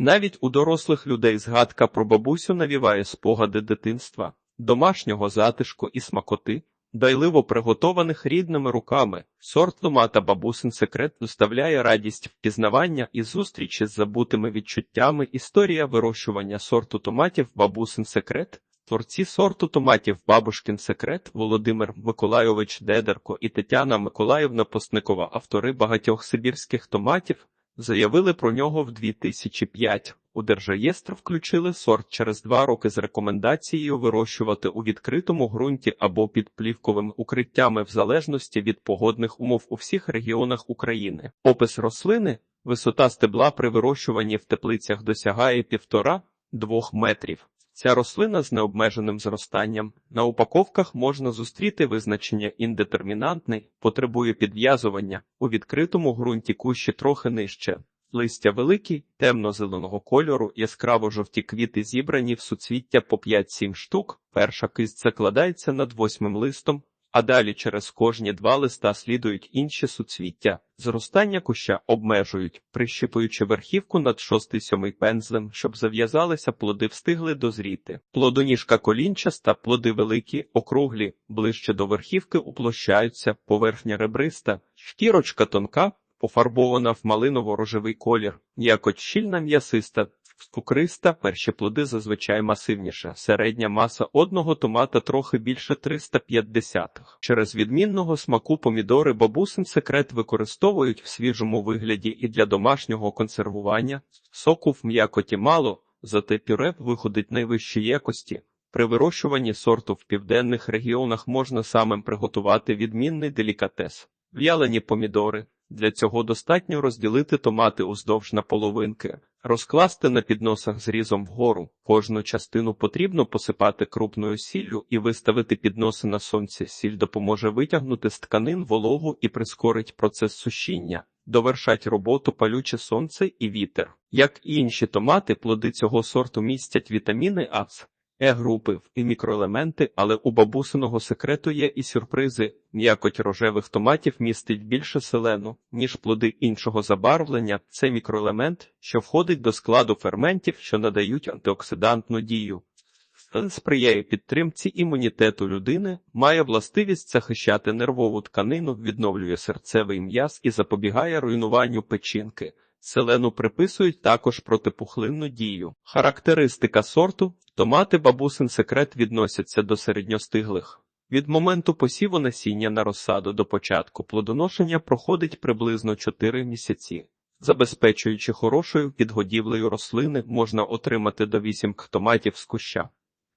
Навіть у дорослих людей згадка про бабусю навіває спогади дитинства, домашнього затишку і смакоти, дайливо приготованих рідними руками. Сорт томата бабусин секрет доставляє радість впізнавання і зустрічі з забутими відчуттями. Історія вирощування сорту томатів бабусин секрет. Творці сорту томатів Бабушкін секрет Володимир Миколайович Дедерко і Тетяна Миколаївна Постникова, автори багатьох сибірських томатів, заявили про нього в 2005. У держреєстр включили сорт через два роки з рекомендацією вирощувати у відкритому ґрунті або під плівковими укриттями в залежності від погодних умов у всіх регіонах України. Опис рослини, висота стебла при вирощуванні в теплицях досягає півтора-двох метрів. Ця рослина з необмеженим зростанням. На упаковках можна зустріти визначення індетермінантний, потребує підв'язування, у відкритому ґрунті кущі трохи нижче. Листя великі, темно-зеленого кольору, яскраво жовті квіти зібрані в суцвіття по 5-7 штук. Перша кисть закладається над восьмим листом, а далі через кожні два листа слідують інші суцвіття. Зростання куща обмежують, прищипуючи верхівку над шостий-сьомий пензлем, щоб зав'язалися плоди встигли дозріти. Плодоніжка колінчаста, плоди великі, округлі, ближче до верхівки уплощаються, поверхня ребриста, шкірочка тонка, пофарбована в малиново-рожевий колір, якось щільна м'ясиста, Скукриста, перші плоди зазвичай масивніша. Середня маса одного томата трохи більше 350. Через відмінного смаку помідори бабусин секрет використовують в свіжому вигляді і для домашнього консервування. Соку в м'якоті мало, зате пюре виходить найвищої якості. При вирощуванні сорту в південних регіонах можна самим приготувати відмінний делікатес. В'ялені помідори. Для цього достатньо розділити томати уздовж на половинки, розкласти на підносах зрізом вгору. Кожну частину потрібно посипати крупною сіллю і виставити підноси на сонці. Сіль допоможе витягнути з тканин вологу і прискорить процес сушіння. Довершать роботу палюче сонце і вітер. Як і інші томати, плоди цього сорту містять вітаміни А, Е-групи і мікроелементи, але у бабусиного секрету є і сюрпризи. М'якоть рожевих томатів містить більше селену, ніж плоди іншого забарвлення. Це мікроелемент, що входить до складу ферментів, що надають антиоксидантну дію. Сприяє підтримці імунітету людини, має властивість захищати нервову тканину, відновлює серцевий м'яз і запобігає руйнуванню печінки. Селену приписують також протипухлинну дію. Характеристика сорту томати бабусин секрет відносяться до середньостиглих. Від моменту посіву насіння на розсаду до початку плодоношення проходить приблизно 4 місяці. Забезпечуючи хорошою підгодівлею рослини, можна отримати до 8 томатів з куща.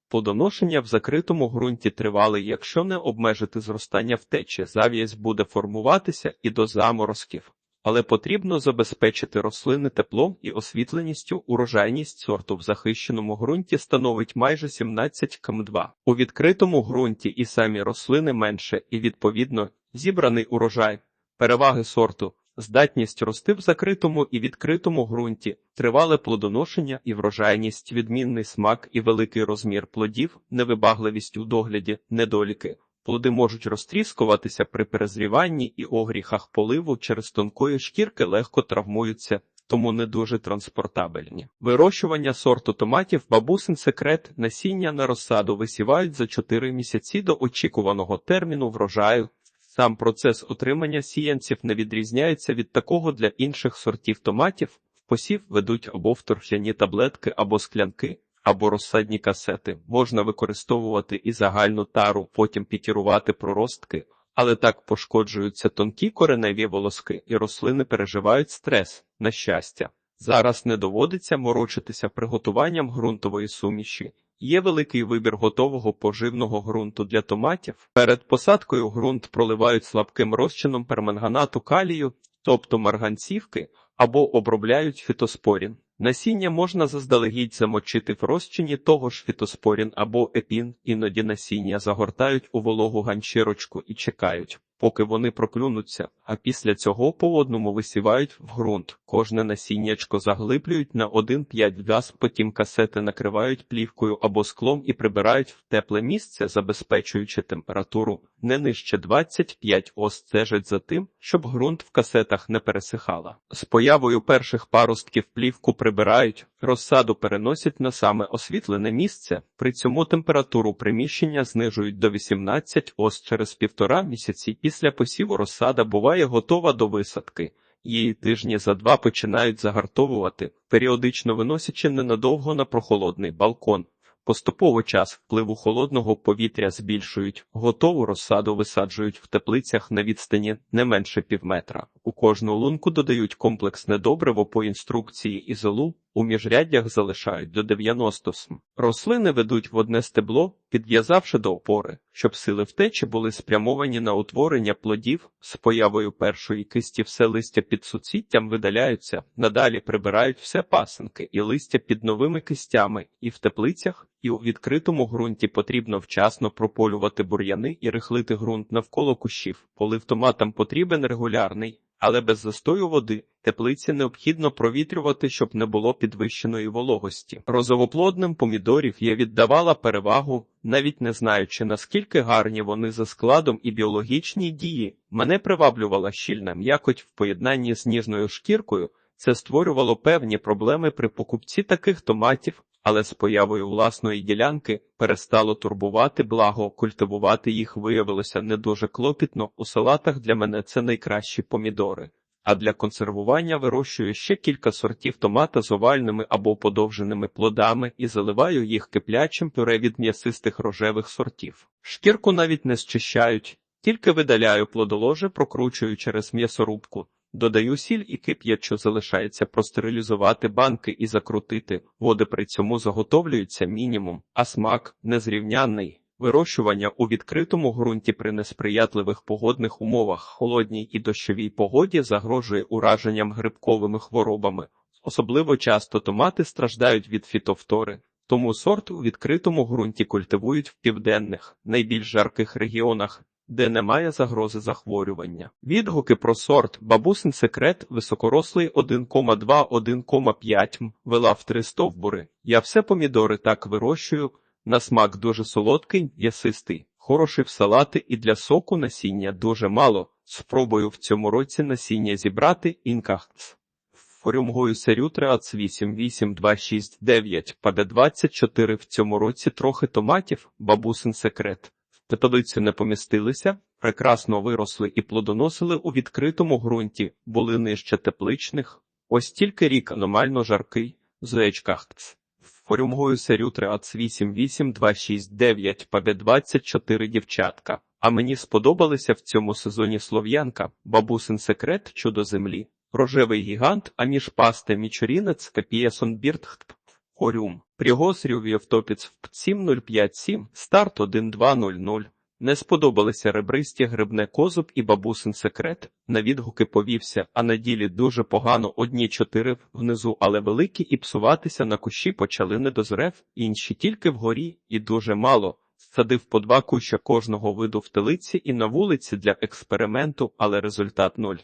Плодоношення в закритому ґрунті тривале, якщо не обмежити зростання втечі, зав'язь буде формуватися і до заморозків але потрібно забезпечити рослини теплом і освітленістю. Урожайність сорту в захищеному ґрунті становить майже 17 км2. У відкритому ґрунті і самі рослини менше, і відповідно зібраний урожай. Переваги сорту. Здатність рости в закритому і відкритому ґрунті, тривале плодоношення і врожайність, відмінний смак і великий розмір плодів, невибагливість у догляді, недоліки. Плоди можуть розтріскуватися при перезріванні і огріхах поливу через тонкої шкірки легко травмуються, тому не дуже транспортабельні. Вирощування сорту томатів бабусин секрет насіння на розсаду висівають за 4 місяці до очікуваного терміну врожаю. Сам процес отримання сіянців не відрізняється від такого для інших сортів томатів. В посів ведуть або вторфяні таблетки або склянки або розсадні касети. Можна використовувати і загальну тару, потім пікірувати проростки, але так пошкоджуються тонкі кореневі волоски, і рослини переживають стрес, на щастя. Зараз не доводиться морочитися приготуванням ґрунтової суміші. Є великий вибір готового поживного ґрунту для томатів. Перед посадкою ґрунт проливають слабким розчином перманганату калію, тобто марганцівки, або обробляють фітоспорін. Насіння можна заздалегідь замочити в розчині того ж фітоспорін або епін, іноді насіння загортають у вологу ганчірочку і чекають, поки вони проклюнуться, а після цього по одному висівають в ґрунт. Кожне насіннячко заглиблюють на 1-5 газ, потім касети накривають плівкою або склом і прибирають в тепле місце, забезпечуючи температуру не нижче 25 ос стежать за тим, щоб ґрунт в касетах не пересихала. З появою перших паростків плівку прибирають, Розсаду переносять на саме освітлене місце, при цьому температуру приміщення знижують до 18 ос через півтора місяці після посіву розсада буває готова до висадки. Її тижні за два починають загартовувати, періодично виносячи ненадовго на прохолодний балкон. Поступово час впливу холодного повітря збільшують, готову розсаду висаджують в теплицях на відстані не менше півметра. У кожну лунку додають комплексне добриво по інструкції і золу, у міжряддях залишають до 90 см. Рослини ведуть в одне стебло, підв'язавши до опори, щоб сили втечі були спрямовані на утворення плодів. З появою першої кисті все листя під суцвіттям видаляються, надалі прибирають все пасинки і листя під новими кистями, і в теплицях, і у відкритому ґрунті потрібно вчасно прополювати бур'яни і рихлити ґрунт навколо кущів. Полив томатам потрібен регулярний, але без застою води. Теплиці необхідно провітрювати, щоб не було підвищеної вологості. Розовоплодним помідорів я віддавала перевагу, навіть не знаючи наскільки гарні вони за складом і біологічні дії. Мене приваблювала щільна м'якоть в поєднанні з ніжною шкіркою. Це створювало певні проблеми при покупці таких томатів, але з появою власної ділянки перестало турбувати благо, культивувати їх виявилося не дуже клопітно. У салатах для мене це найкращі помідори. А для консервування вирощую ще кілька сортів томата з овальними або подовженими плодами і заливаю їх киплячим пюре від м'ясистих рожевих сортів. Шкірку навіть не зчищають, тільки видаляю плодоложе, прокручую через м'ясорубку. Додаю сіль і кип'ячу залишається простерилізувати банки і закрутити. Води при цьому заготовлюються мінімум, а смак незрівнянний. Вирощування у відкритому ґрунті при несприятливих погодних умовах, холодній і дощовій погоді загрожує ураженням грибковими хворобами. Особливо часто томати страждають від фітофтори, тому сорт у відкритому ґрунті культивують в південних, найбільш жарких регіонах, де немає загрози захворювання. Відгуки про сорт бабусин секрет високорослий 1,2-1,5 м вела в три стовбури. Я все помідори так вирощую. На смак дуже солодкий, ясистий, хороший в салати і для соку насіння дуже мало. Спробую в цьому році насіння зібрати інкахц. Форюмгою серю 38269 паде 24 в цьому році трохи томатів, бабусин секрет. В не помістилися, прекрасно виросли і плодоносили у відкритому ґрунті, були нижче тепличних. Ось тільки рік аномально жаркий, зоечкахц. Форюмгою серю 38269 паде 24 дівчатка. А мені сподобалися в цьому сезоні слов'янка, бабусин секрет чудо землі, рожевий гігант, а між пасте мічорінець капієсон біртхт. Хорюм. Пригосрів Євтопіц в 7057, старт 1200. Не сподобалися ребристі грибне козуб і бабусин секрет. На відгуки повівся, а на ділі дуже погано одні чотири внизу, але великі і псуватися на кущі почали не дозрев, інші тільки вгорі, і дуже мало. Садив по два куща кожного виду в телиці і на вулиці для експерименту, але результат нуль.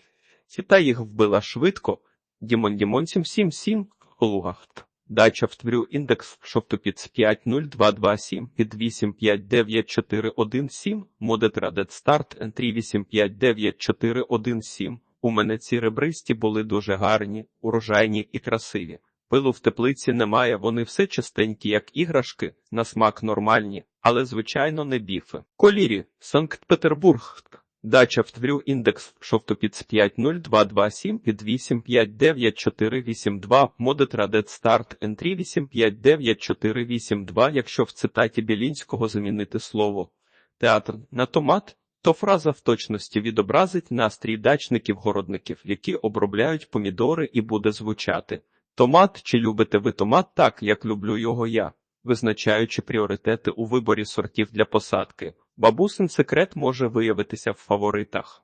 Сіта їх вбила швидко. Дімон Дімон 777, Лугахт. Дача в тврю індекс шовтопіц 50227 під 859417, модетрадет старт ентрі 859417. У мене ці ребристі були дуже гарні, урожайні і красиві. Пилу в теплиці немає, вони все чистенькі, як іграшки, на смак нормальні, але звичайно не біфи. Колірі, Санкт-Петербург. Дача в тврю індекс шовтопіц 50227 під 859482 модетрадет старт ентрі 859482 Якщо в цитаті Білінського замінити слово театр на томат, то фраза в точності відобразить настрій дачників-городників, які обробляють помідори і буде звучати Томат чи любите ви томат так, як люблю його я, визначаючи пріоритети у виборі сортів для посадки. Бабусин секрет може виявитися в фаворитах.